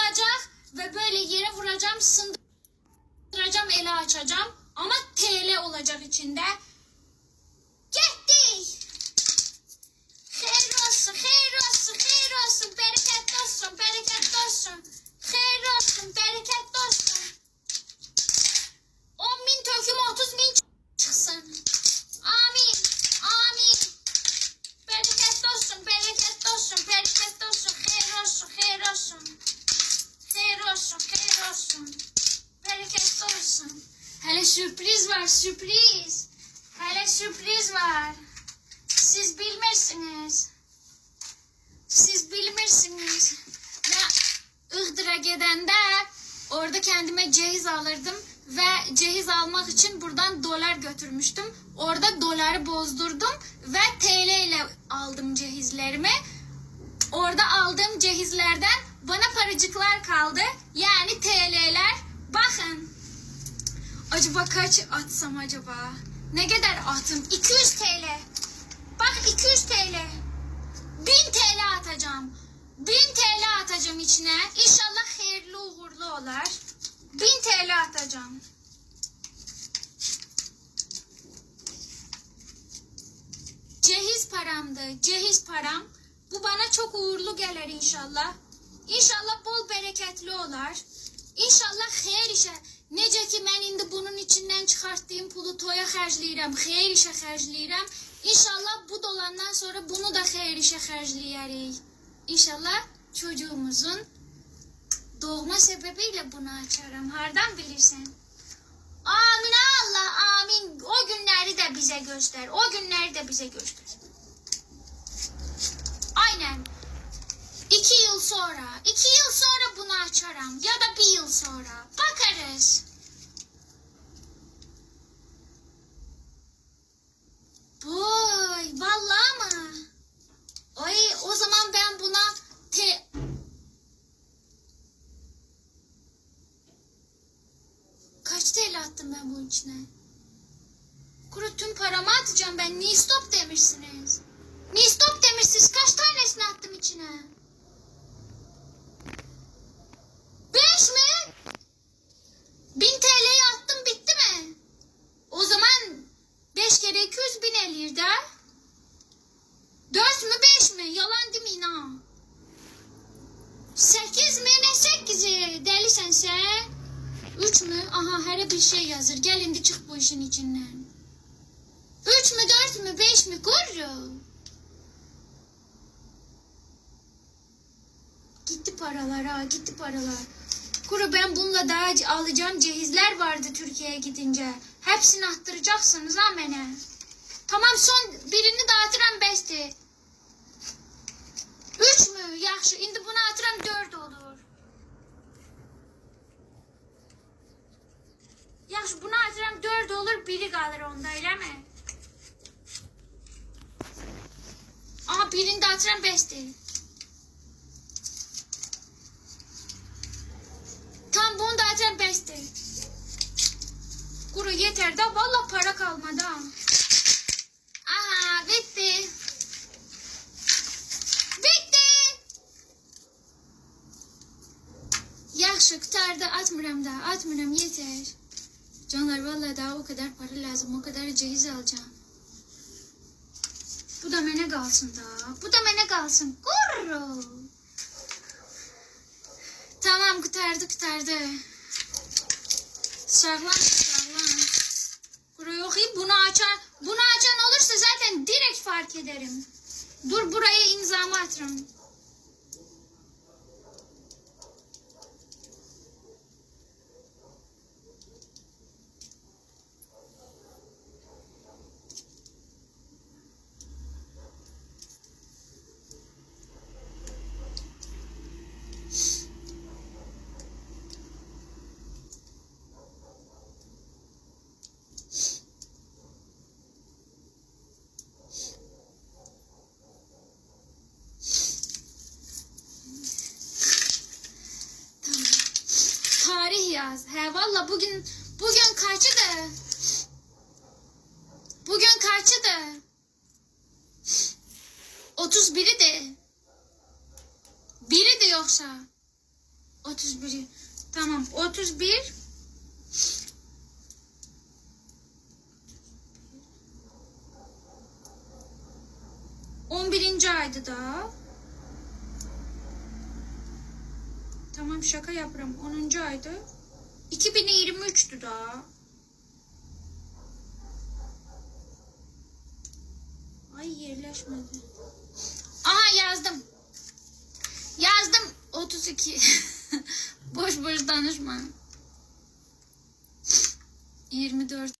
olacak ve böyle yere vuracağım, sındıracağım, ele açacağım. Ama TL olacak içinde. Olsun. Hele sürpriz var, sürpriz. Hele sürpriz var. Siz bilmezsiniz. Siz bilmirsiniz. Ve Iğdır'a gidende orada kendime cehiz alırdım ve cehiz almak için buradan dolar götürmüştüm. Orada doları bozdurdum ve TL ile aldım cehizlerimi. Orada aldığım cehizlerden bana paracıklar kaldı. Yani TL'ler. Acaba kaç atsam acaba? Ne kadar atım? 200 TL. Bak 200 TL. 1000 TL atacağım. 1000 TL atacağım içine. İnşallah hayırlı uğurlu olur. 1000 TL atacağım. Cehiz paramdı. Cehiz param. Bu bana çok uğurlu gelir inşallah. İnşallah bol bereketli olur. İnşallah hayır işe. Necə ki mən indi içindən çıxartdığım pulu toya xərcləyirəm, xeyir işə xərcləyirəm. İnşallah bu dolandan sonra bunu da xeyir işə xərcləyərik. İnşallah çocuğumuzun doğma sebebiyle bunu açarım. Hardan bilirsən? Amin Allah, amin. O günleri de bize göster. O günleri de bize göster. Aynen. İki yıl sonra, iki yıl sonra bunu açarım. Ya da bir yıl sonra. Bakarız. Boy, vallahi mı? Ay, o zaman ben buna te... Kaç TL attım ben bunun içine? Kuru tüm paramı atacağım ben. Niye stop demişsiniz? Niye stop demişsiniz? Kaç tanesini attım içine? Beş mi? Bin TL'yi attım bitti mi? O zaman beş kere iki yüz bin ellir de. Dört mü beş mi? Yalan mi inan? Sekiz mi? Ne sekizi? Delisen sen. Üç mü? Aha her bir şey yazır. Gel indi çık bu işin içinden. Üç mü dört mü beş mi? Kuru. Gitti paralar ha gitti paralar. Kuru ben bununla daha alacağım cehizler vardı Türkiye'ye gidince. Hepsini attıracaksınız ha bana. Tamam son birini dağıtıram beşti. Yaxşı. İndi bunu atıram dört olur. Yaxşı bunu atıram dört olur biri kalır onda öyle mi? Aha birini de atıram beşti. Tam bunu da atıram beşti. Kuru yeter da valla para kalmadı ha. Aha bitti. Bitti. Yaxşı qutardı atmıram da atmıram yeter. Canlar vallahi daha o kadar para lazım o kadar cehiz alacağım. Bu da mene kalsın da. Bu da mene kalsın. Kuru. Tamam kurtardı kurtardı. Sağlam. Kuru yok iyi bunu açan bunu açan olursa zaten direkt fark ederim. Dur buraya imzamı atarım. Tarih yaz. He valla bugün bugün kaçıdı? Bugün kaçıdı? 31'i de. Biri de yoksa. 31. Tamam 31. On birinci aydı daha. Tamam şaka yapıyorum. 10. aydı. 2023'tü daha. Ay yerleşmedi. Aha yazdım. Yazdım 32. boş boş danışma. 24